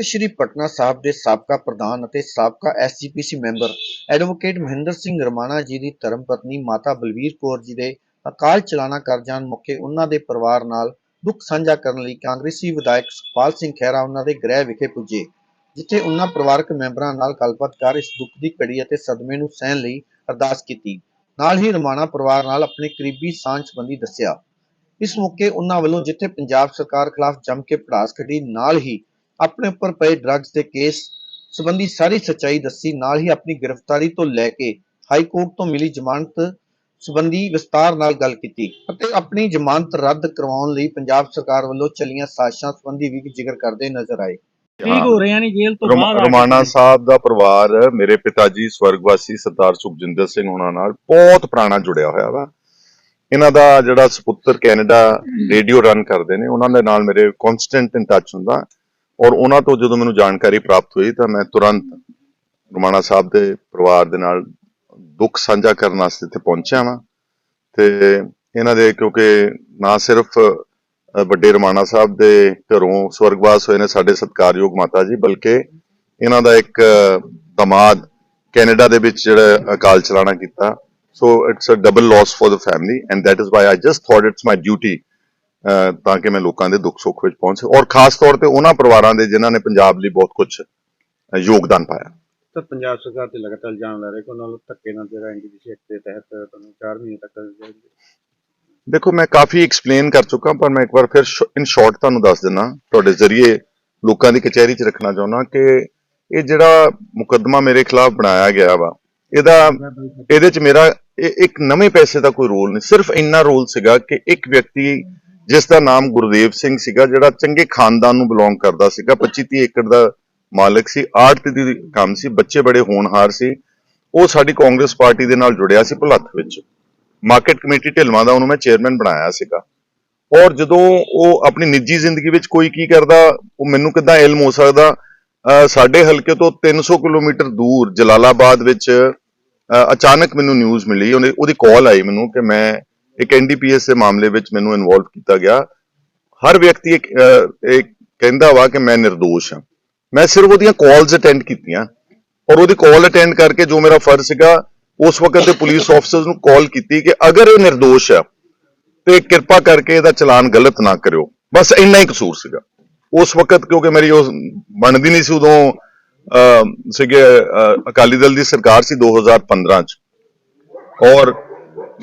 ਤਖਤ ਸ੍ਰੀ ਪਟਨਾ ਸਾਹਿਬ ਦੇ ਸਾਬਕਾ ਪ੍ਰਧਾਨ ਅਤੇ ਸਾਬਕਾ SGPC member advocate Mahinder Singh Ramana ji ਦੀ ਧਰਮ ਪਤਨੀ ਮਾਤਾ ਬਲਵੀਰ ਕੌਰ ਜੀ ਦੇ ਅਕਾਲ ਚਲਾਣਾ ਕਰ ਜਾਣ ਮੌਕੇ ਉਹਨਾਂ ਦੇ ਪਰਿਵਾਰ ਨਾਲ ਦੁੱਖ ਸਾਂਝਾ ਕਰਨ ਲਈ ਕਾਂਗਰਸੀ ਵਿਧਾਇਕ ਸੁਖਪਾਲ ਸਿੰਘ ਖਹਿਰਾ ਉਹਨਾਂ ਦੇ ਗ੍ਰਹਿ ਵਿਖੇ ਪੁੱਜੇ, ਜਿੱਥੇ ਉਹਨਾਂ ਪਰਿਵਾਰਕ ਮੈਂਬਰਾਂ ਨਾਲ ਗੱਲਬਾਤ ਕਰ ਇਸ ਦੁੱਖ ਦੀ ਘੜੀ ਅਤੇ ਸਦਮੇ ਨੂੰ ਸਹਿਣ ਲਈ ਅਰਦਾਸ ਕੀਤੀ। ਨਾਲ ਹੀ ਰਮਾਣਾ ਪਰਿਵਾਰ ਨਾਲ ਆਪਣੇ ਕਰੀਬੀ ਸਾਂਝ ਸੰਬੰਧੀ ਦੱਸਿਆ। ਇਸ ਮੌਕੇ ਉਹਨਾਂ ਵੱਲੋਂ ਜਿੱਥੇ ਪੰਜਾਬ ਸਰਕਾਰ ਖਿਲਾਫ ਜੰਮ ਕੇ ਪੜਾਸ ਕੱਢੀ, ਨਾਲ ਹੀ ਆਪਣੇ ਉੱਪਰ ਪਏ ਡਰੱਗਸ ਦੇ ਕੇਸ ਸੰਬੰਧੀ ਸਾਰੀ ਸੱਚਾਈ ਦੱਸੀ ਨਾਲ ਹੀ ਆਪਣੀ ਗ੍ਰਿਫਤਾਰੀ ਤੋਂ ਲੈ ਕੇ ਹਾਈ ਕੋਰਟ ਤੋਂ ਮਿਲੀ ਜ਼ਮਾਨਤ ਸੰਬੰਧੀ ਵਿਸਤਾਰ ਨਾਲ ਗੱਲ ਕੀਤੀ ਅਤੇ ਆਪਣੀ ਜ਼ਮਾਨਤ ਰੱਦ ਕਰਵਾਉਣ ਲਈ ਪੰਜਾਬ ਸਰਕਾਰ ਵੱਲੋਂ ਚੱਲੀਆਂ ਸਾਜ਼ਿਸ਼ਾਂ ਸੰਬੰਧੀ ਵੀ ਜ਼ਿਕਰ ਕਰਦੇ ਨਜ਼ਰ ਆਏ। ਠੀਕ ਹੋ ਰਹੇ ਨਹੀਂ ਜੇਲ੍ਹ ਤੋਂ ਬਾਹਰ। ਰਮਾਣਾ ਸਾਹਿਬ ਦਾ ਪਰਿਵਾਰ ਮੇਰੇ ਪਿਤਾ ਜੀ ਸਵਰਗਵਾਸੀ ਸਰਦਾਰ ਸੁਖਜਿੰਦਰ ਸਿੰਘ ਹੁਣਾਂ ਨਾਲ ਬਹੁਤ ਪੁਰਾਣਾ ਜੁੜਿਆ ਹੋਇਆ ਵਾ। ਇਹਨਾਂ ਦਾ ਜਿਹੜਾ ਸੁਪੁੱਤਰ ਕੈਨੇਡਾ ਰੇਡੀਓ ਰਨ ਕਰਦੇ ਨੇ ਉਹਨਾਂ ਦੇ ਨਾਲ ਮੇਰੇ ਕਨਸਟੈਂਟ ਇਨ ਟੱਚ ਹੁੰਦਾ। ਔਰ ਉਹਨਾਂ ਤੋਂ ਜਦੋਂ ਮੈਨੂੰ ਜਾਣਕਾਰੀ ਪ੍ਰਾਪਤ ਹੋਈ ਤਾਂ ਮੈਂ ਤੁਰੰਤ ਰਮਾਣਾ ਸਾਹਿਬ ਦੇ ਪਰਿਵਾਰ ਦੇ ਨਾਲ ਦੁੱਖ ਸਾਂਝਾ ਕਰਨ ਵਾਸਤੇ ਇੱਥੇ ਪਹੁੰਚਿਆ ਵਾਂ। ਤੇ ਇਹਨਾਂ ਦੇ ਕਿਉਂਕਿ ਨਾ ਸਿਰਫ ਵੱਡੇ ਰਮਾਣਾ ਸਾਹਿਬ ਦੇ ਘਰੋਂ ਸਵਰਗਵਾਸ ਹੋਏ ਨੇ ਸਾਡੇ ਸਤਿਕਾਰਯੋਗ ਮਾਤਾ ਜੀ ਬਲਕਿ ਇਹਨਾਂ ਦਾ ਇੱਕ ਅ, ਦਮਾਦ ਕੈਨੇਡਾ ਦੇ ਵਿੱਚ ਜਿਹੜਾ ਅਕਾਲ ਚਲਾਣਾ ਕੀਤਾ। So it's a double loss for the family and that is why I just thought it's my duty ਤਾਂ ਕਿ ਮੈਂ ਲੋਕਾਂ ਦੇ ਦੁੱਖ ਸੁੱਖ ਵਿੱਚ ਪਹੁੰਚ ਔਰ ਖਾਸ ਤੌਰ ਤੇ ਉਹਨਾਂ ਪਰਿਵਾਰਾਂ ਦੇ ਜਿਨ੍ਹਾਂ ਨੇ ਪੰਜਾਬ ਲਈ ਬਹੁਤ ਕੁਝ ਯੋਗਦਾਨ ਪਾਇਆ। ਤਾਂ ਪੰਜਾਬ ਸਰਕਾਰ ਤੇ ਲਗਾਤਾਰ ਇਲਜ਼ਾਮ ਲਾ ਰਹੇ ਕਿ ਉਹਨਾਂ ਨੂੰ ਧੱਕੇ ਨਾਲ ਜਿਹੜਾ ਐਨਡੀਪੀਸੀ ਐਕਟ ਦੇ ਤਹਿਤ ਤੁਹਾਨੂੰ 4 ਮਹੀਨੇ ਤੱਕ ਦੇਖੋ ਮੈਂ ਕਾਫੀ ਐਕਸਪਲੇਨ ਕਰ ਚੁੱਕਾ ਪਰ ਮੈਂ ਇੱਕ ਵਾਰ ਫਿਰ ਇਨ ਸ਼ਾਰਟ ਤੁਹਾਨੂੰ ਦੱਸ ਦਿੰਨਾ ਤੁਹਾਡੇ ਜ਼ਰੀਏ ਲੋਕਾਂ ਦੀ ਕਚਹਿਰੀ 'ਚ ਰੱਖਣਾ ਚਾਹੁੰਦਾ ਕਿ ਇਹ ਜਿਹੜਾ ਮੁਕੱਦਮਾ ਮੇਰੇ ਖਿਲਾਫ ਬਣਾਇਆ ਗਿਆ ਵਾ ਇਹਦਾ ਇਹਦੇ 'ਚ ਮੇਰਾ ਇੱਕ ਨਵੇਂ ਪੈਸੇ ਦਾ ਕੋਈ ਰੋਲ ਨਹੀਂ ਸਿਰਫ ਇੰਨਾ ਰੋਲ ਸੀਗਾ ਕਿ ਇੱਕ ਵਿਅਕਤੀ ਜਿਸ ਦਾ ਨਾਮ ਗੁਰਦੇਵ ਸਿੰਘ ਸੀਗਾ, ਜਿਹੜਾ ਚੰਗੇ ਖਾਨਦਾਨ ਨੂੰ ਬਿਲੋਂਗ ਕਰਦਾ ਸੀਗਾ। 25 30 ਏਕੜ ਦਾ ਮਾਲਕ ਸੀ। ਆਰਟ ਦੀ ਕੰਮ ਸੀ। ਬੱਚੇ ਬੜੇ ਹੋਣਹਾਰ ਸੀ। ਉਹ ਸਾਡੀ ਕਾਂਗਰਸ ਪਾਰਟੀ ਦੇ ਨਾਲ ਜੁੜਿਆ ਸੀ ਭੁਲੱਥ ਵਿੱਚ। ਮਾਰਕੀਟ ਕਮੇਟੀ ਢਿਲਵਾਂ ਦਾ ਉਹਨੂੰ ਮੈਂ ਚੇਅਰਮੈਨ ਬਣਾਇਆ ਸੀਗਾ। ਔਰ ਜਦੋਂ ਉਹ ਆਪਣੀ ਨਿੱਜੀ ਜ਼ਿੰਦਗੀ ਵਿੱਚ ਕੋਈ ਕੀ ਕਰਦਾ, ਉਹ ਮੈਨੂੰ ਕਿੱਦਾਂ ਇਲਮ ਹੋ ਸਕਦਾ? ਅਹ ਸਾਡੇ ਹਲਕੇ ਤੋਂ 300 ਕਿਲੋਮੀਟਰ ਦੂਰ ਜਲਾਲਾਬਾਦ ਵਿੱਚ ਅਚਾਨਕ ਮੈਨੂੰ ਨਿਊਜ਼ ਮਿਲੀ। ਉਹਨੇ, ਉਹਦੀ ਕਾਲ ਆਈ ਮੈਨੂੰ ਕਿ ਮੈਂ ਇੱਕ ਐਨਡੀਪੀਐਸ ਦੇ ਮਾਮਲੇ ਵਿੱਚ ਮੈਨੂੰ ਇਨਵੋਲਵ ਕੀਤਾ ਗਿਆ। ਹਰ ਵਿਅਕਤੀ ਇੱਕ ਇਹ ਕਹਿੰਦਾ ਵਾ ਕਿ ਮੈਂ નિર્ਦੋਸ਼ ਹਾਂ। ਮੈਂ ਸਿਰਫ ਉਹਦੀਆਂ ਕਾਲਸ ਅਟੈਂਡ ਕੀਤੀਆਂ। ਔਰ ਉਹਦੀ ਕਾਲ ਅਟੈਂਡ ਕਰਕੇ ਜੋ ਮੇਰਾ ਫਰਜ਼ ਸੀਗਾ, ਉਸ ਵਕਤ ਦੇ ਪੁਲਿਸ ਆਫਸਰਸ ਨੂੰ ਕਾਲ ਕੀਤੀ ਕਿ ਅਗਰ ਇਹ નિર્ਦੋਸ਼ ਹੈ ਤੇ ਕਿਰਪਾ ਕਰਕੇ ਇਹਦਾ ਚਲਾਨ ਗਲਤ ਨਾ ਕਰਿਓ। ਬਸ ਇੰਨਾ ਹੀ ਕਸੂਰ ਸੀਗਾ। ਉਸ ਵਕਤ ਕਿਉਂਕਿ ਮੇਰੀ ਉਹ ਬਣਦੀ ਨਹੀਂ ਸੀ ਉਦੋਂ ਸੀਗੇ ਅਕਾਲੀ ਦਲ ਦੀ ਸਰਕਾਰ ਸੀ 2015 ਚ। ਔਰ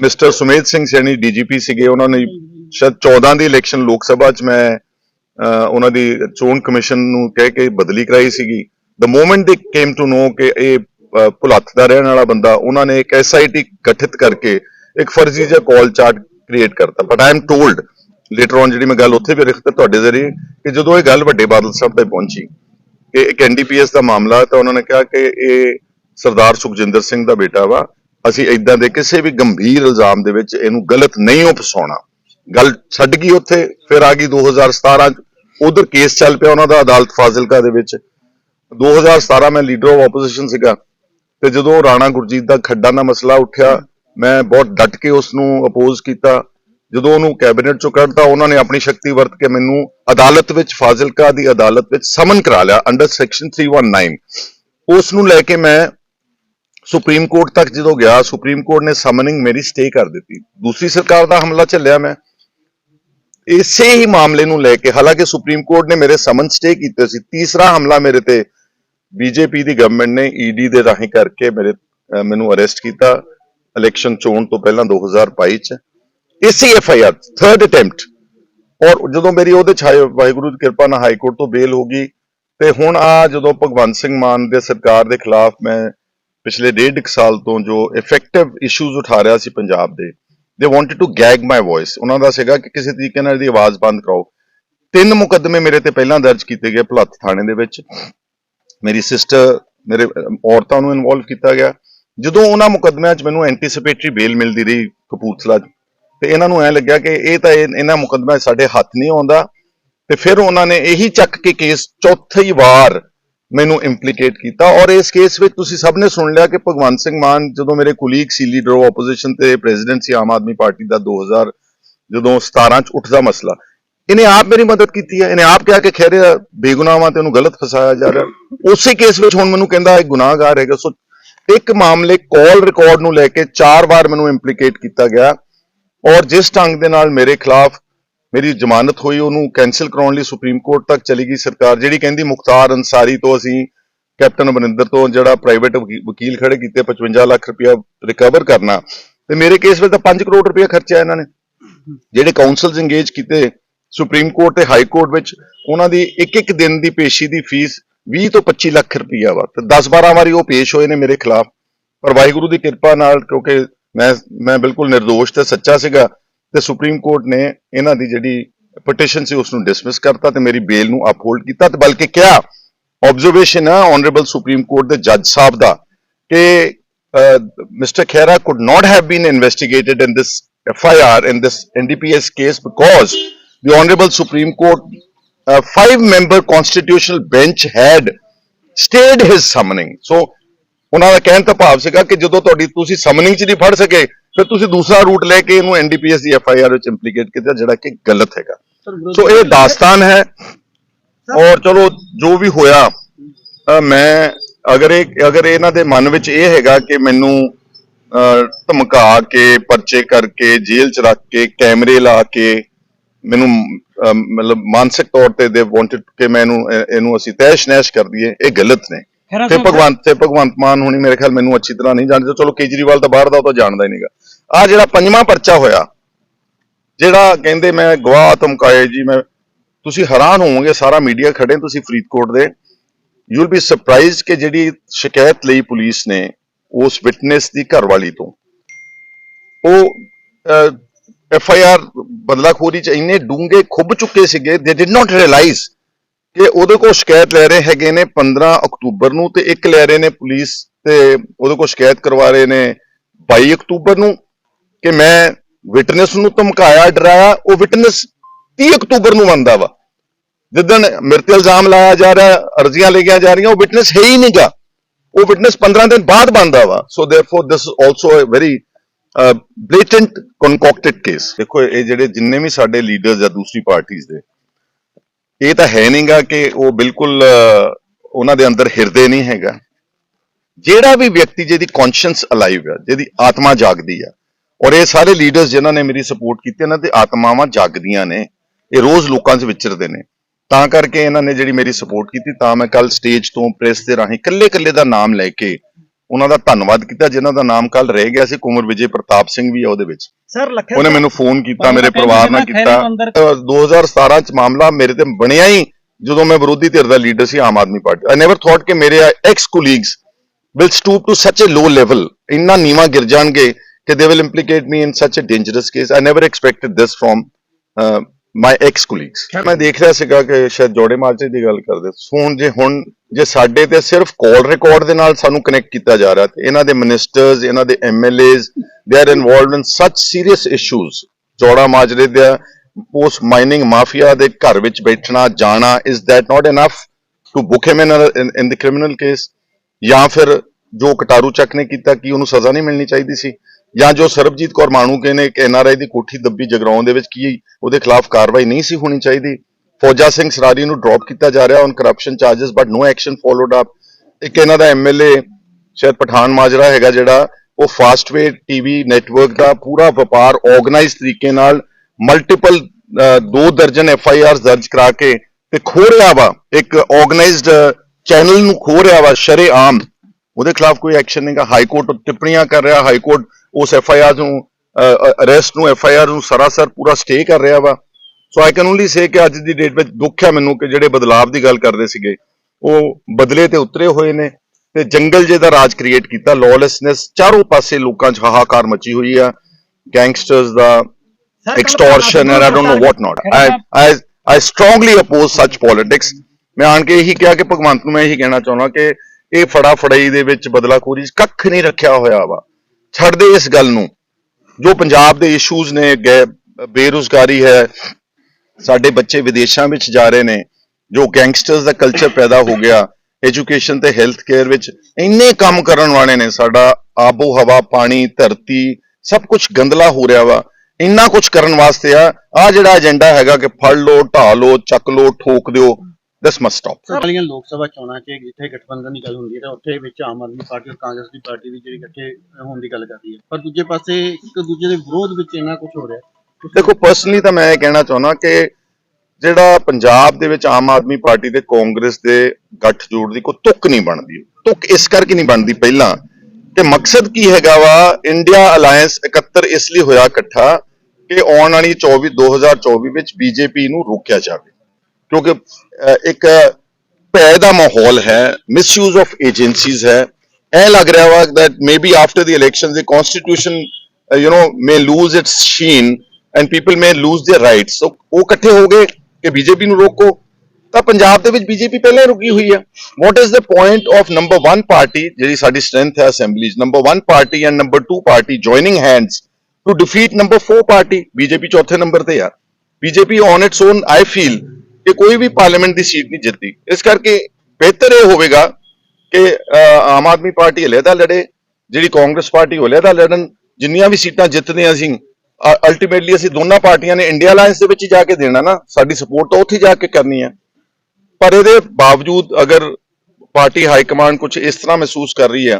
ਮਿਸਟਰ ਸੁਮੇਧ ਸਿੰਘ ਸੈਣੀ ਡੀਜੀਪੀ ਸੀਗੇ, ਉਹਨਾਂ ਨੇ ਸ਼ਾਇਦ 14 ਦੀ ਇਲੈਕਸ਼ਨ ਲੋਕ ਸਭਾ ਚ ਮੈਂ ਉਹਨਾਂ ਦੀ ਚੋਣ ਕਮਿਸ਼ਨ ਨੂੰ ਕਹਿ ਕੇ ਬਦਲੀ ਕਰਾਈ ਸੀਗੀ। ਦ ਮੋਮੈਂਟ ਦੇ ਕੇਮ ਟੂ ਨੋ ਕਿ ਇਹ ਭੁਲੱਥ ਦਾ ਰਹਿਣ ਵਾਲਾ ਬੰਦਾ, ਉਹਨਾਂ ਨੇ ਇੱਕ ਐਸਆਈਟੀ ਗਠਿਤ ਕਰਕੇ ਇੱਕ ਫਰਜ਼ੀ ਜਿਹਾ ਕਾਲ ਚਾਰਟ ਕ੍ਰੀਏਟ ਕਰਤਾ। But I am told later on ਜਿਹੜੀ ਮੈਂ ਗੱਲ ਉੱਥੇ ਵੀ ਰੱਖਤਾ ਤੁਹਾਡੇ ਜ਼ਰੀਏ, ਕਿ ਜਦੋਂ ਇਹ ਗੱਲ ਵੱਡੇ ਬਾਦਲ ਸਾਹਿਬ ਤੇ ਪਹੁੰਚੀ, ਕਿ ਇੱਕ ਐਨਡੀਪੀਐਸ ਦਾ ਮਾਮਲਾ, ਤਾਂ ਉਹਨਾਂ ਨੇ ਕਿਹਾ ਕਿ ਇਹ ਸਰਦਾਰ ਸੁਖਜਿੰਦਰ ਸਿੰਘ ਦਾ ਬੇਟਾ ਵਾ ਅਸੀਂ ਇਦਾਂ ਦੇ ਕਿਸੇ ਵੀ ਗੰਭੀਰ ਇਲਜ਼ਾਮ ਦੇ ਵਿੱਚ ਇਹਨੂੰ ਗਲਤ ਨਹੀਂ ਹੋ ਫਸਾਉਣਾ ਗੱਲ ਛੱਡ ਗਈ ਉੱਥੇ, ਫਿਰ ਆ ਗਈ 2017 ਚ। ਉਧਰ ਕੇਸ ਚੱਲ ਪਿਆ ਉਹਨਾਂ ਦਾ ਅਦਾਲਤ ਫਾਜ਼ਿਲਕਾ ਦੇ ਵਿੱਚ। 2017 ਮੈਂ ਲੀਡਰ ਆਫ ਆਪੋਜੀਸ਼ਨ ਸੀਗਾ ਤੇ ਜਦੋਂ ਰਾਣਾ ਗੁਰਜੀਤ ਦਾ ਖੱਡਾਂ ਦਾ ਮਸਲਾ ਉੱਠਿਆ, ਮੈਂ ਬਹੁਤ ਡਟ ਕੇ ਉਸ ਨੂੰ ਅਪੋਜ਼ ਕੀਤਾ। ਜਦੋਂ ਉਹਨੂੰ ਕੈਬਨਿਟ ਚੋਂ ਕੱਢਤਾ, ਉਹਨਾਂ ਨੇ ਆਪਣੀ ਸ਼ਕਤੀ ਵਰਤ ਕੇ ਮੈਨੂੰ ਅਦਾਲਤ ਵਿੱਚ, ਫਾਜ਼ਿਲਕਾ ਦੀ ਅਦਾਲਤ ਵਿੱਚ ਸਮਨ ਕਰਾ ਲਿਆ ਅੰਡਰ ਸੈਕਸ਼ਨ 319 ਉਸ ਨੂੰ ਲੈ ਕੇ ਮੈਂ ਸੁਪਰੀਮ ਕੋਰਟ ਤੱਕ ਜਦੋਂ ਗਿਆ, ਸੁਪਰੀਮ ਕੋਰਟ ਨੇ ਸਮਨਿੰਗ ਮੇਰੀ ਸਟੇ ਕਰ ਦਿੱਤੀ। ਦੂਸਰੀ ਸਰਕਾਰ ਦਾ ਹਮਲਾ ਚੱਲਿਆ ਮੈਂ। ਇਸੇ ਹੀ ਮਾਮਲੇ ਨੂੰ ਲੈ ਕੇ, ਹਾਲਾਂਕਿ ਸੁਪਰੀਮ ਕੋਰਟ ਨੇ ਮੇਰੇ ਸਮਨ ਸਟੇ ਕੀਤੇ ਸੀ, ਤੀਸਰਾ ਹਮਲਾ ਮੇਰੇ ਤੇ ਬੀਜੇਪੀ ਦੀ ਗਵਰਨਮੈਂਟ ਨੇ ਈਡੀ ਦੇ ਰਾਹੀਂ ਕਰਕੇ ਮੇਰੇ ਮੈਨੂੰ ਅਰੈਸਟ ਕੀਤਾ ਇਲੈਕਸ਼ਨ ਚੋਣ ਤੋਂ ਪਹਿਲਾਂ 2022 ਚ। ਇਸੇ F I R third attempt ਔਰ ਜਦੋਂ ਮੇਰੀ ਉਹਦੇ ਚ ਵਾਹਿਗੁਰੂ ਦੀ ਕਿਰਪਾ ਨਾਲ ਹਾਈ ਕੋਰਟ ਤੋਂ ਬੇਲ ਹੋ ਗਈ, ਤੇ ਹੁਣ ਆ ਜਦੋਂ ਭਗਵੰਤ ਸਿੰਘ ਮਾਨ ਦੇ ਸਰਕਾਰ ਦੇ ਖਿਲਾਫ ਮੈਂ ਪਿਛਲੇ ਡੇਢ ਕੁ ਸਾਲ ਤੋਂ ਜੋ ਇਫੈਕਟਿਵ ਇਸ਼ੂਜ਼ ਉਠਾ ਰਿਹਾ ਸੀ ਪੰਜਾਬ ਦੇ ਦੇ wanted to gag my voice ਉਹਨਾਂ ਦਾ ਸੀਗਾ ਕਿ ਕਿਸੇ ਤਰੀਕੇ ਨਾਲ ਇਹਦੀ ਆਵਾਜ਼ ਬੰਦ ਕਰਾਓ। ਤਿੰਨ ਮੁਕੱਦਮੇ ਮੇਰੇ ਤੇ ਪਹਿਲਾਂ ਦਰਜ ਕੀਤੇ ਗਏ ਭਲੱਥ ਥਾਣੇ ਦੇ ਵਿੱਚ। ਮੇਰੀ ਸਿਸਟਰ ਮੇਰੇ ਔਰਤਾਂ ਨੂੰ ਇਨਵੋਲਵ ਕੀਤਾ ਗਿਆ। ਜਦੋਂ ਉਹਨਾਂ ਮੁਕੱਦਮਿਆਂ 'ਚ ਮੈਨੂੰ ਐਂਟੀਸਪੇਟਰੀ ਬੇਲ ਮਿਲਦੀ ਰਹੀ ਕਪੂਰਥਲਾ ਤੇ ਇਹਨਾਂ ਨੂੰ ਐ ਲੱਗਿਆ ਕਿ ਇਹ ਤਾਂ ਇਹਨਾਂ ਮੁਕੱਦਮਿਆਂ ਸਾਡੇ ਹੱਥ ਨਹੀਂ ਆਉਂਦਾ। ਤੇ ਫਿਰ ਉਹਨਾਂ ਨੇ ਇਹੀ ਚੱਕ ਕੇ ਕੇਸ ਚੌਥੀ ਵਾਰ ਮੈਨੂੰ ਇੰਪਲੀਕੇਟ ਕੀਤਾ ਔਰ ਇਸ ਕੇਸ ਵਿੱਚ ਤੁਸੀਂ ਸਭ ਨੇ ਸੁਣ ਲਿਆ ਕਿ ਭਗਵੰਤ ਸਿੰਘ ਮਾਨ ਜਦੋਂ ਮੇਰੇ ਕੁਲੀਗ ਸੀ ਲੀਡਰ ਆਪੋਜੀਸ਼ਨ ਤੇ ਪ੍ਰੈਜ਼ੀਡੈਂਟ ਸੀ ਆਮ ਆਦਮੀ ਪਾਰਟੀ ਦਾ 2000 ਜਦੋਂ 17 ਚ ਉੱਠਦਾ ਮਸਲਾ, ਇਹਨੇ ਆਪ ਮੇਰੀ ਮਦਦ ਕੀਤੀ ਹੈ, ਇਹਨੇ ਆਪ ਕਿਹਾ ਕਿ ਖੈਰ ਇਹ ਤੇ ਉਹਨੂੰ ਗਲਤ ਫਸਾਇਆ ਜਾ ਰਿਹਾ। ਉਸੇ ਕੇਸ ਵਿੱਚ ਹੁਣ ਮੈਨੂੰ ਕਹਿੰਦਾ ਇਹ ਗੁਨਾਹਗਾਰ ਹੈਗਾ। ਸੋ ਇੱਕ ਮਾਮਲੇ ਕਾਲ ਰਿਕਾਰਡ ਨੂੰ ਲੈ ਕੇ ਚਾਰ ਵਾਰ ਮੈਨੂੰ ਇੰਪਲੀਕੇਟ ਕੀਤਾ ਗਿਆ ਔਰ ਜਿਸ ਢੰਗ ਦੇ ਨਾਲ ਮੇਰੇ ਖਿਲਾਫ ਮੇਰੀ ਜ਼ਮਾਨਤ ਹੋਈ, ਉਹਨੂੰ ਕੈਨਸਲ ਕਰਾਉਣ ਲਈ ਸੁਪਰੀਮ ਕੋਰਟ ਤੱਕ ਚਲੀ ਗਈ ਸਰਕਾਰ, ਜਿਹੜੀ ਕਹਿੰਦੀ ਮੁਖਤਾਰ ਅੰਸਾਰੀ ਤੋਂ ਅਸੀਂ ਕੈਪਟਨ ਅਮਰਿੰਦਰ ਤੋਂ ਜਿਹੜਾ ਪ੍ਰਾਈਵੇਟ ਵਕੀਲ ਖੜੇ ਕੀਤੇ 55 ਲੱਖ ਰੁਪਇਆ ਰਿਕਵਰ ਕਰਨਾ, ਤੇ ਮੇਰੇ ਕੇਸ ਵਿੱਚ ਤਾਂ 5 ਕਰੋੜ ਰੁਪਇਆ ਖਰਚਿਆ ਇਹਨਾਂ ਨੇ। ਜਿਹੜੇ ਕਾਉਂਸਲਸ ਇੰਗੇਜ ਕੀਤੇ ਸੁਪਰੀਮ ਕੋਰਟ ਤੇ ਹਾਈ ਕੋਰਟ ਵਿੱਚ, ਉਹਨਾਂ ਦੀ ਇੱਕ ਇੱਕ ਦਿਨ ਦੀ ਪੇਸ਼ੀ ਦੀ ਫੀਸ 20 ਤੋਂ 25 ਲੱਖ ਰੁਪਇਆ ਵਾ, ਤੇ 10 12 ਵਾਰੀ ਉਹ ਪੇਸ਼ ਹੋਏ ਨੇ ਮੇਰੇ ਖਿਲਾਫ। ਪਰ ਵਾਹਿਗੁਰੂ ਦੀ ਕਿਰਪਾ ਨਾਲ, ਕਿਉਂਕਿ ਮੈਂ ਮੈਂ ਬਿਲਕੁਲ ਨਿਰਦੋਸ਼ ਤੇ ਸੱਚਾ ਸੀਗਾ ਤੇ ਸੁਪਰੀਮ ਕੋਰਟ ਨੇ ਇਹਨਾਂ ਦੀ ਜਿਹੜੀ ਪਟੀਸ਼ਨ ਸੀ ਉਸ ਨੂੰ ਡਿਸਮਿਸ ਕਰਤਾ ਤੇ ਮੇਰੀ ਬੇਲ ਨੂੰ ਅਪਹੋਲਡ ਕੀਤਾ ਤੇ ਬਲਕਿ ਕਿਹਾ ਆਬਜ਼ਰਵੇਸ਼ਨ ਹੈ ਆਨਰੇਬਲ ਸੁਪਰੀਮ ਕੋਰਟ ਦੇ ਜੱਜ ਸਾਹਿਬ ਦਾ ਕਿ mister Khaira could not have been investigated in this F I R in this NDPS case because the Honorable Supreme Court, a five member constitutional bench had stayed his summoning. So, ਉਹਨਾਂ ਦਾ ਕਹਿਣ ਦਾ ਭਾਵ ਸੀਗਾ ਕਿ ਜਦੋਂ ਤੁਹਾਡੀ ਤੁਸੀਂ summoning ਚ ਨਹੀਂ ਫੜ ਸਕੇ ਫਿਰ ਤੁਸੀਂ ਦੂਸਰਾ ਰੂਟ ਲੈ ਕੇ ਇਹਨੂੰ ਐਨਡੀਪੀਐਸ ਦੀ ਐਫਆਈਆਰ ਵਿੱਚ ਇੰਪਲੀਕੇਟ ਕੀਤਾ ਜਿਹੜਾ ਕਿ ਗਲਤ ਹੈਗਾ। ਸੋ ਇਹ ਦਾਸਤਾਨ ਹੈ। ਔਰ ਚਲੋ ਜੋ ਵੀ ਹੋਇਆ ਮੈਂ ਅਗਰ ਇਹ ਅਗਰ ਇਹਨਾਂ ਦੇ ਮਨ ਵਿੱਚ ਇਹ ਹੈਗਾ ਕਿ ਮੈਨੂੰ ਧਮਕਾ ਕੇ ਪਰਚੇ ਕਰਕੇ ਜੇਲ੍ਹ ਚ ਰੱਖ ਕੇ ਕੈਮਰੇ ਲਾ ਕੇ ਮੈਨੂੰ ਮਤਲਬ ਮਾਨਸਿਕ ਤੌਰ ਤੇ ਦੇ ਵਾਂਟਡ ਕਿ ਮੈਨੂੰ ਇਹ- ਇਹਨੂੰ ਅਸੀਂ ਤੈਸ਼ ਨੈਸ਼ ਕਰ ਦਈਏ ਇਹ ਗਲਤ ਨੇ। ਤੇ ਭਗਵੰਤ ਤੇ ਭਗਵੰਤ ਮਾਨ ਹੁਣੀ ਮੇਰੇ ਖਿਆਲ ਮੈਨੂੰ ਅੱਛੀ ਤਰ੍ਹਾਂ ਨਹੀਂ ਜਾਣਦੇ ਚਲੋ ਕੇਜਰੀਵਾਲ ਤਾਂ ਬਾਹਰ ਦਾ ਉਹ ਤਾਂ ਜਾਣਦਾ ਹੀ ਨਹੀਂਗਾ। ਆ ਜਿਹੜਾ ਪੰਜਵਾਂ ਪਰਚਾ ਹੋਇਆ ਜਿਹੜਾ ਕਹਿੰਦੇ ਮੈਂ ਗਵਾਹ ਧਮਕਾਏ ਜੀ ਮੈਂ ਤੁਸੀਂ ਹੈਰਾਨ ਹੋਵੋਗੇ ਸਾਰਾ ਮੀਡੀਆ ਖੜੇ ਤੁਸੀਂ ਫਰੀਦਕੋਟ ਦੇ। ਯੂ ਵਿਲ ਬੀ ਸਰਪ੍ਰਾਈਜ਼ਡ ਕਿ ਜਿਹੜੀ ਸ਼ਿਕਾਇਤ ਲਈ ਪੁਲਿਸ ਨੇ ਉਸ ਵਿਟਨੈਸ ਦੀ ਘਰਵਾਲੀ ਤੋਂ। ਉਹ ਐਫ ਆਈ ਆਰ ਬਦਲਾਖੋਰੀ ਚ ਇੰਨੇ ਡੂੰਘੇ ਖੁੱਭ ਚੁੱਕੇ ਸੀਗੇ ਦੇ ਡਿਡ ਨਾਟ ਰਿਅਲਾਈਜ਼ ਕਿ ਉਹਦੇ ਕੋਲ ਸ਼ਿਕਾਇਤ ਲੈ ਰਹੇ ਹੈਗੇ ਨੇ 15 ਅਕਤੂਬਰ ਨੂੰ ਤੇ ਇੱਕ ਲੈ ਰਹੇ ਨੇ ਪੁਲਿਸ ਤੇ ਉਹਦੇ ਕੋਲ ਸ਼ਿਕਾਇਤ ਕਰਵਾ ਰਹੇ ਨੇ 22 ਅਕਤੂਬਰ ਨੂੰ ਕਿ ਮੈਂ ਵਿਟਨੈਸ ਨੂੰ ਧਮਕਾਇਆ, ਡਰਾਇਆ, ਉਹ ਵਿਟਨੈਸ 30 ਅਕਤੂਬਰ ਨੂੰ ਮੰਨਦਾ ਵਾ। ਜਿੱਦਣ ਮੇਰੇ ਤੇ ਇਲਜ਼ਾਮ ਲਾਇਆ ਜਾ ਰਿਹਾ, ਅਰਜ਼ੀਆਂ ਲਈਆਂ ਜਾ ਰਹੀਆਂ, ਉਹ ਵਿਟਨੈਸ ਹੈ ਹੀ ਨਹੀਂਗਾ ਉਹ ਵਿਟਨੈਸ 15 ਦਿਨ ਬਾਅਦ ਬਣਦਾ ਵਾ। So therefore this also a very blatant concocted case ਦੇਖੋ, ਇਹ ਜਿਹੜੇ ਜਿੰਨੇ ਵੀ ਸਾਡੇ ਲੀਡਰਸ ਆ ਦੂਸਰੀ ਪਾਰਟੀਆਂ ਦੇ ਇਹ ਤਾਂ ਹੈ ਨਹੀਂਗਾ ਕਿ ਉਹ ਬਿਲਕੁਲ ਉਹਨਾਂ ਦੇ ਅੰਦਰ ਹਿਰਦੇ ਨਹੀਂ ਹੈਗਾ। ਜਿਹੜਾ ਵੀ ਵਿਅਕਤੀ ਜਿਹਦੀ ਕੌਨਸ਼ੀਅੰਸ ਅਲਾਈਵ ਹੈ ਜਿਹਦੀ ਆਤਮਾ ਜਾਗਦੀ ਆ, ਔਰ ਇਹ ਸਾਰੇ ਲੀਡਰਸ ਜਿਨ੍ਹਾਂ ਨੇ ਮੇਰੀ ਸਪੋਰਟ ਕੀਤੀ, ਇਹਨਾਂ ਦੀ ਆਤਮਾਵਾਂ ਜਾਗਦੀਆਂ ਨੇ, ਇਹ ਰੋਜ਼ ਲੋਕਾਂ 'ਚ ਵਿਚਰਦੇ ਨੇ। ਤਾਂ ਕਰਕੇ ਇਹਨਾਂ ਨੇ ਜਿਹੜੀ ਮੇਰੀ ਸਪੋਰਟ ਕੀਤੀ, ਤਾਂ ਮੈਂ ਕੱਲ ਸਟੇਜ ਤੋਂ ਪ੍ਰੈਸ ਦੇ ਰਾਹੀਂ ਕੱਲੇ-ਕੱਲੇ ਦਾ ਨਾਮ ਲੈ ਕੇ ਉਹਨਾਂ ਦਾ ਧੰਨਵਾਦ ਕੀਤਾ ਜਿਨ੍ਹਾਂ ਦਾ ਨਾਮ ਕੱਲ ਰਹਿ ਗਿਆ ਸੀ ਕੁਮਰ ਵਿਜੇ ਪ੍ਰਤਾਪ ਸਿੰਘ ਵੀ ਆ ਉਹਦੇ ਵਿੱਚ। ਸਰ ਲੱਖੇ ਉਹਨੇ ਮੈਨੂੰ ਫੋਨ ਕੀਤਾ ਮੇਰੇ ਪਰਿਵਾਰ ਨਾਲ ਕੀਤਾ। ਖੈਰ ਅੰਦਰ- ਅਹ 2017 ਚ ਮਾਮਲਾ ਮੇਰੇ ਤੇ ਬਣਿਆ ਹੀ ਜਦੋਂ ਮੈਂ ਵਿਰੋਧੀ ਧਿਰ ਦਾ leader C Aam Aadmi Party. I never thought ਕਿ ਮੇਰੇ ex colleagues will stoop to such a low level ਇੰਨਾ ਨੀਵਾ ਗਿਰ ਜਾਣਗੇ ਕਿ they will implicate me in such a dangerous case I never expected this from my ex colleagues ਮੈਂ ਦੇਖ ਰਿਹਾ ਸੀਗਾ ਕਿ ਸ਼ਾਇਦ ਜੋੜੇ ਮਾਰਚੇ ਦੀ ਗੱਲ ਕਰਦੇ। ਹੁਣ ਜੇ ਹੁਣ ਜੇ ਸਾਡੇ ਤੇ ਸਿਰਫ ਕਾਲ ਰਿਕਾਰਡ ਦੇ ਨਾਲ ਸਾਨੂੰ ਕਨੈਕਟ ਕੀਤਾ ਜਾ ਰਿਹਾ ਤੇ ਇਹਨਾਂ ਦੇ ਮਿਨਿਸਟਰਸ ਇਹਨਾਂ ਦੇ MLAs they are involved in ਸੱਚ ਸੀਰੀਅਸ ਇਸ਼ੂਜ਼ ਜੋੜਾ ਮਾਜਰੇ ਦੇ ਉਸ ਮਾਈਨਿੰਗ ਮਾਫੀਆ ਦੇ ਘਰ ਵਿੱਚ ਬੈਠਣਾ ਜਾਣਾ is that not enough to book him in in the criminal case ਜਾਂ ਫਿਰ ਜੋ ਕਟਾਰੂ ਚੱਕ ਨੇ ਕੀਤਾ ਕੀ ਉਹਨੂੰ ਸਜ਼ਾ ਨਹੀਂ ਮਿਲਣੀ ਚਾਹੀਦੀ ਸੀ? ਜਾਂ ਜੋ ਸਰਬਜੀਤ ਕੌਰ ਮਾਣੂਕੇ ਨੇ ਇੱਕ ਐਨਆਰਆਈ ਦੀ ਕੋਠੀ ਦੱਬੀ ਜਗਰਾਉਂ ਦੇ ਵਿੱਚ ਕੀ ਉਹਦੇ ਖਿਲਾਫ ਕਾਰਵਾਈ ਨਹੀਂ ਸੀ ਹੋਣੀ ਚਾਹੀਦੀ। ਫੌਜਾ ਸਿੰਘ ਸਰਾਰੀ ਨੂੰ ਡ੍ਰੌਪ ਕੀਤਾ ਜਾ ਰਿਹਾ on corruption charges but no action followed up ਇੱਕ ਇਹਨਾਂ ਦਾ ਐਮਐਲਏ ਸ਼ਾਇਦ ਪਠਾਨ ਮਾਜਰਾ ਹੈਗਾ ਜਿਹੜਾ, ਉਹ ਫਾਸਟਵੇ ਟੀਵੀ ਨੈਟਵਰਕ ਦਾ ਪੂਰਾ ਵਪਾਰ ਆਰਗੇਨਾਈਜ਼ ਤਰੀਕੇ ਨਾਲ ਮਲਟੀਪਲ ਦੋ ਦਰਜਨ ਐਫ ਆਈ ਆਰ ਦਰਜ ਕਰਾ ਕੇ ਤੇ ਖੋ ਰਿਹਾ ਵਾ। ਇੱਕ ਆਰਗੇਨਾਈਜ਼ਡ ਚੈਨਲ ਨੂੰ ਖੋ ਰਿਹਾ ਵਾ, ਸ਼ਰੇਆਮ। ਉਹਦੇ ਖਿਲਾਫ ਕੋਈ ਐਕਸ਼ਨ ਨਹੀਂਗਾ ਹਾਈ ਕੋਰਟ ਟਿੱਪਣੀਆਂ ਕਰ ਰਿਹਾ। ਹਾਈ ਕੋਰਟ ਉਸ ਐਫ ਆਈ ਆਰ ਨੂੰ ਅਰੈਸਟ ਨੂੰ ਐਫ ਆਈ ਆਰ ਨੂੰ ਸਰਾਸਰ ਪੂਰਾ ਸਟੇ ਕਰ ਰਿਹਾ ਵਾ ਸੋ ਆਈ ਕੈਨ ਓਨਲੀ ਸੇ ਕਿ ਅੱਜ ਦੀ ਡੇਟ ਵਿੱਚ ਦੁੱਖ ਹੈ ਮੈਨੂੰ ਕਿ ਜਿਹੜੇ ਬਦਲਾਅ ਦੀ ਗੱਲ ਕਰਦੇ ਸੀਗੇ ਉਹ ਬਦਲੇ ਤੇ ਉਤਰੇ ਹੋਏ ਨੇ ਤੇ ਜੰਗਲ ਜੇ ਦਾ ਰਾਜ ਕ੍ਰੀਏਟ ਕੀਤਾ ਲਾਲੈਸਨੈਸ ਚਾਰੋਂ ਪਾਸੇ ਲੋਕਾਂ 'ਚ ਹਾਹਾਕਾਰ ਮਚੀ ਹੋਈ ਆ ਗੈਂਗਸਟਰਸ ਦਾ extortion and I don't know what not. I, I, I strongly oppose such politics. ਮੈਂ ਆਣ ਕੇ ਇਹੀ ਕਿਹਾ ਕਿ ਭਗਵੰਤ ਨੂੰ ਮੈਂ ਇਹੀ ਕਹਿਣਾ ਚਾਹੁੰਦਾ ਕਿ ਇਹ ਫੜਾ ਫੜਾਈ ਦੇ ਵਿੱਚ ਬਦਲਾਖੋਰੀ ਕੱਖ ਨਹੀਂ ਰੱਖਿਆ ਹੋਇਆ ਵਾ ਛੱਡ ਦੇ ਇਸ ਗੱਲ ਨੂੰ, ਜੋ ਪੰਜਾਬ ਦੇ ਇਸ਼ੂਜ਼ ਨੇ, ਗੈ- ਬੇਰੁਜ਼ਗਾਰੀ ਹੈ, ਸਾਡੇ ਬੱਚੇ ਵਿਦੇਸ਼ਾਂ ਵਿੱਚ ਜਾ ਰਹੇ ਨੇ, ਜੋ ਗੈਂਗਸਟਰਸ ਦਾ ਕਲਚਰ ਪੈਦਾ ਹੋ ਗਿਆ ਐਜੂਕੇਸ਼ਨ ਤੇ ਹੈਲਥ ਕੇਅਰ ਵਿੱਚ, ਇੰਨੇ ਕੰਮ ਕਰਨ ਵਾਲੇ ਨੇ, ਸਾਡਾ ਆਬੋ ਹਵਾ ਪਾਣੀ, ਧਰਤੀ, ਸਭ ਕੁਝ ਗੰਦਲਾ ਹੋ ਰਿਹਾ ਵਾ, ਇੰਨਾ ਕੁਝ ਕਰਨ ਵਾਸਤੇ ਆ ਆ ਜਿਹੜਾ ਏਜੰਡਾ ਹੈਗਾ ਕਿ ਫੜ ਲਓ ਢਾ ਲਓ, ਚੱਕ ਲਓ, ਠੋਕ ਦਿਓ ਦਿਸ ਮਸਟ ਸਟਾਪ ਸਰ ਵਾਲੀਆਂ ਲੋਕ ਸਭਾ ਚੋਣਾਂ 'ਚ ਜਿੱਥੇ ਗਠਬੰਧਨ ਦੀ ਗੱਲ ਹੁੰਦੀ ਹੈ ਤਾਂ ਉੱਥੇ ਵਿੱਚ ਆਮ ਆਦਮੀ ਪਾਰਟੀ ਔਰ ਕਾਂਗਰਸ ਦੀ ਪਾਰਟੀ ਵੀ ਜਿਹੜੀ ਇਕੱਠੇ ਹੋਣ ਦੀ ਗੱਲ ਕਰਦੀ ਹੈ। ਪਰ ਦੂਜੇ ਪਾਸੇ ਇੱਕ ਦੂਜੇ ਦੇ ਵਿਰੋਧ ਵਿੱਚ ਇੰਨਾ ਕੁਝ ਹੋ ਰਿਹਾ। ਦੇਖੋ ਪਰਸਨਲੀ ਤਾਂ ਮੈਂ ਇਹ ਕਹਿਣਾ ਚਾਹੁੰਦਾ ਕਿ ਜਿਹੜਾ ਪੰਜਾਬ ਦੇ ਵਿੱਚ ਆਮ ਆਦਮੀ ਪਾਰਟੀ ਤੇ ਕਾਂਗਰਸ ਦੇ ਗੱਠਜੋੜ ਦੀ ਕੋਈ ਤੁੱਕ ਨਹੀਂ ਬਣਦੀ। ਤੁੱਕ ਇਸ ਕਰਕੇ ਨਹੀਂ ਬਣਦੀ ਪਹਿਲਾਂ ਕਿ ਮਕਸਦ ਕੀ ਹੈਗਾ ਵਾ? ਇੰਡੀਆ ਅਲਾਈਅੰਸ 71 ਇਸ ਲਈ ਹੋਇਆ ਇਕੱਠਾ ਕਿ ਆਉਣ ਵਾਲੀ 24 2024 ਵਿੱਚ ਬੀਜੇਪੀ ਨੂੰ ਰੋਕਿਆ ਜਾਵੇ। ਕਿਉਂਕਿ ਇੱਕ ਭੈ ਦਾ ਮਾਹੌਲ ਹੈ ਮਿਸਯੂਜ਼ ਆਫ ਏਜੰਸੀਜ਼ ਹੈ ਇਹ ਲੱਗ ਰਿਹਾ ਵਾ that maybe after the elections the constitution uh, you know may lose its sheen and people may lose their rights ਉਹ ਇਕੱਠੇ ਹੋ ਗਏ ਕਿ ਬੀਜੇਪੀ ਨੂੰ ਰੋਕੋ ਤਾਂ ਪੰਜਾਬ ਦੇ ਵਿੱਚ ਬੀਜੇਪੀ ਪਹਿਲਾਂ ਹੀ ਰੁਕੀ ਹੋਈ ਹੈ what is the point of number 1 party ਜਿਹੜੀ ਸਾਡੀ ਸਟਰੈਂਥ ਹੈ assemblies number 1 party and number 2 party joining hands to defeat number 4 party BJP ਚੌਥੇ ਨੰਬਰ ਤੇ ਆ BJP on its own I feel ਕਿ ਕੋਈ ਵੀ ਪਾਰਲੀਮੈਂਟ ਦੀ ਸੀਟ ਨਹੀਂ ਜਿੱਤਦੀ। ਇਸ ਕਰਕੇ ਬਿਹਤਰ ਇਹ ਹੋਵੇਗਾ ਕਿ ਅਹ, ਆਮ ਆਦਮੀ ਪਾਰਟੀ ਹਲੇਦਾ ਲੜੇ ਜਿਹੜੀ ਕਾਂਗਰਸ ਪਾਰਟੀ ਹਲੇਦਾ ਲੜਨ ਜਿੰਨੀਆਂ ਵੀ ਸੀਟਾਂ ਜਿੱਤਦੇ ਹਾਂ ਅਸੀਂ ਅਲਟੀਮੇਟਲੀ ਅਸੀਂ ਦੋਨਾਂ ਪਾਰਟੀਆਂ ਨੇ ਇੰਡੀਆ ਅਲਾਈਅੰਸ ਦੇ ਵਿੱਚ ਜਾ ਕੇ ਦੇਣਾ ਨਾ ਸਾਡੀ ਸਪੋਰਟ ਤਾਂ ਉੱਥੇ ਜਾ ਕੇ ਕਰਨੀ ਹੈ। ਪਰ ਇਹਦੇ ਬਾਵਜੂਦ ਅਗਰ ਪਾਰਟੀ ਹਾਈ ਕਮਾਂਡ ਕੁਝ ਇਸ ਤਰ੍ਹਾਂ ਮਹਿਸੂਸ ਕਰ ਰਹੀ ਹੈ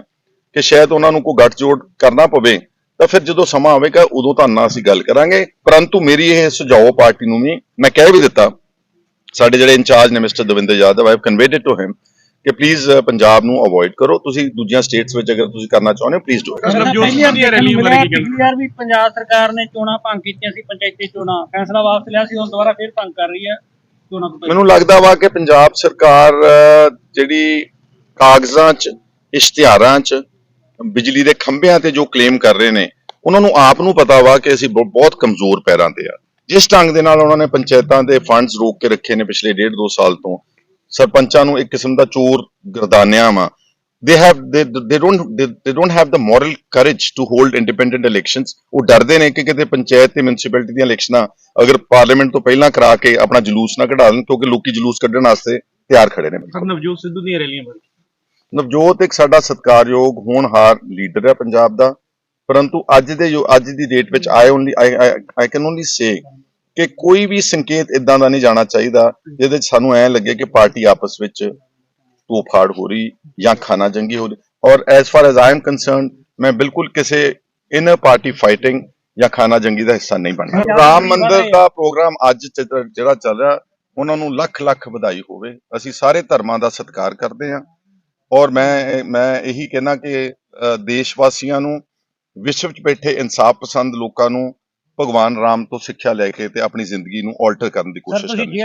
ਕਿ ਸ਼ਾਇਦ ਉਹਨਾਂ ਨੂੰ ਕੋਈ ਗੱਠਜੋੜ ਕਰਨਾ ਪਵੇ ਤਾਂ ਫਿਰ ਜਦੋਂ ਸਮਾਂ ਆਵੇਗਾ ਉਦੋਂ ਤਾਂ ਨਾ ਅਸੀਂ ਗੱਲ ਕਰਾਂਗੇ। ਪਰੰਤੂ ਮੇਰੀ ਇਹ ਸੁਝਾਅ ਪਾਰਟੀ ਨੂੰ ਵੀ ਮੈਂ ਕਹਿ ਵੀ ਦਿੱਤਾ ਸਾਡੇ ਜਿਹੜੇ ਇੰਚਾਰਜ ਨੇ mister Davinder Yadav I conveyed it to him ਕਿ ਪਲੀਜ਼ ਪੰਜਾਬ ਨੂੰ ਅਵੋਇਡ ਕਰੋ। ਤੁਸੀਂ ਦੂਜੀਆਂ ਸਟੇਟਸ ਵਿੱਚ ਅਗਰ ਤੁਸੀਂ ਕਰਨਾ ਚਾਹੁੰਦੇ ਹੋ ਪਲੀਜ਼ ਡੂ ਯਾਰ ਵੀ ਪੰਜਾਬ ਸਰਕਾਰ ਨੇ ਚੋਣਾਂ ਭੰਗ ਕੀਤੀਆਂ ਸੀ ਪੰਚਾਇਤੀ ਚੋਣਾਂ। ਫੈਸਲਾ ਵਾਪਸ ਲਿਆ ਸੀ ਹੁਣ ਦੁਬਾਰਾ ਫੇਰ ਭੰਗ ਕਰ ਰਹੀ ਹੈ ਚੋਣਾਂ ਤੋਂ ਪਹਿਲਾਂ। ਮੈਨੂੰ ਲੱਗਦਾ ਵਾ ਕਿ ਪੰਜਾਬ ਸਰਕਾਰ ਜਿਹੜੀ ਕਾਗਜ਼ਾਂ 'ਚ ਇਸ਼ਤਿਹਾਰਾਂ 'ਚ ਬਿਜਲੀ ਦੇ ਖੰਭਿਆਂ ਤੇ ਜੋ ਕਲੇਮ ਕਰ ਰਹੇ ਨੇ ਉਹਨਾਂ ਨੂੰ ਆਪ ਨੂੰ ਪਤਾ ਵਾ ਕਿ ਅਸੀਂ ਬਹੁ- ਬਹੁਤ ਕਮਜ਼ੋਰ ਪੈਰਾਂ ਤੇ ਆ। ਜਿਸ ਢੰਗ ਦੇ ਨਾਲ ਉਹਨਾਂ ਨੇ ਪੰਚਾਇਤਾਂ ਦੇ ਫੰਡਸ ਰੋਕ ਕੇ ਰੱਖੇ ਨੇ ਪਿਛਲੇ ਡੇਢ ਦੋ ਸਾਲ ਤੋਂ ਸਰਪੰਚਾਂ ਨੂੰ ਇੱਕ ਕਿਸਮ ਦਾ ਚੋਰ ਗਰਦਾਨਿਆਂ ਵਾ। They, they don't they, they don't have the moral courage to hold independent elections. ਉਹ ਡਰਦੇ ਨੇ ਕਿ ਕਿਤੇ ਪੰਚਾਇਤ ਤੇ ਮਿਊਨਿਸਪੈਲਿਟੀ ਦੀਆਂ ਇਲੈਕਸ਼ਨਾਂ ਅਗਰ ਪਾਰਲੀਮੈਂਟ ਤੋਂ ਪਹਿਲਾਂ ਕਰਾ ਕੇ ਆਪਣਾ ਜਲੂਸ ਨਾ ਕਢਾ ਦੇਣ ਕਿਉਂਕਿ ਲੋਕੀ ਜਲੂਸ ਕੱਢਣ ਵਾਸਤੇ ਤਿਆਰ ਖੜੇ ਨੇ ਸਰ ਨਵਜੋਤ ਸਿੱਧੂ ਦੀਆਂ ਰੈਲੀਆਂ ਬਾਰੇ। ਨਵਜੋਤ ਇੱਕ ਸਾਡਾ ਸਤਿਕਾਰਯੋਗ ਹੋਣਹਾਰ ਲੀਡਰ ਹੈ ਪੰਜਾਬ ਦਾ। ਪਰੰਤੂ ਅੱਜ ਦੇ ਜੋ ਅੱਜ ਦੀ ਡੇਟ ਵਿੱਚ I only I can only say ਕਿ ਕੋਈ ਵੀ ਸੰਕੇਤ ਇਦਾਂ ਦਾ ਨਹੀਂ ਜਾਣਾ ਚਾਹੀਦਾ ਜਿਹਦੇ ਸਾਨੂੰ ਐ ਲੱਗੇ ਕਿ ਪਾਰਟੀ ਆਪਸ ਵਿੱਚ ਤੋਫਾੜ ਹੋ ਰਹੀ ਜਾਂ ਖਾਨਾ ਜੰਗੀ ਹੋ ਰਹੀ। ਔਰ as far as I am concerned ਮੈਂ ਬਿਲਕੁਲ ਕਿਸੇ ਇਨਰ ਪਾਰਟੀ ਫਾਈਟਿੰਗ ਜਾਂ ਖਾਨਾ ਜੰਗੀ ਦਾ ਹਿੱਸਾ ਨਹੀਂ ਬਣਨਾ। ਰਾਮ ਮੰਦਿਰ ਦਾ ਪ੍ਰੋਗਰਾਮ ਅੱਜ ਜਿਹੜਾ ਚੱਲ ਰਿਹਾ ਉਹਨਾਂ ਨੂੰ ਲੱਖ ਲੱਖ ਵਧਾਈ ਹੋਵੇ। ਅਸੀਂ ਸਾਰੇ ਧਰਮਾਂ ਦਾ ਸਤਿਕਾਰ ਕਰਦੇ ਹਾਂ। ਔਰ ਮੈਂ ਮੈਂ ਇਹੀ ਕਹਿਣਾ ਕਿ ਦੇਸ਼ ਵਾਸੀਆਂ ਨੂੰ ਵਿਸ਼ਵ 'ਚ ਬੈਠੇ ਇਨਸਾਫ ਪਸੰਦ ਲੋਕਾਂ ਨੂੰ ਭਗਵਾਨ ਰਾਮ ਤੋਂ ਸਿੱਖਿਆ ਲੈ ਕੇ ਤੇ ਆਪਣੀ ਜ਼ਿੰਦਗੀ ਨੂੰ ਆਲਟਰ ਕਰਨ ਦੀ ਕੋਸ਼ਿਸ਼ ਕਰਨੀ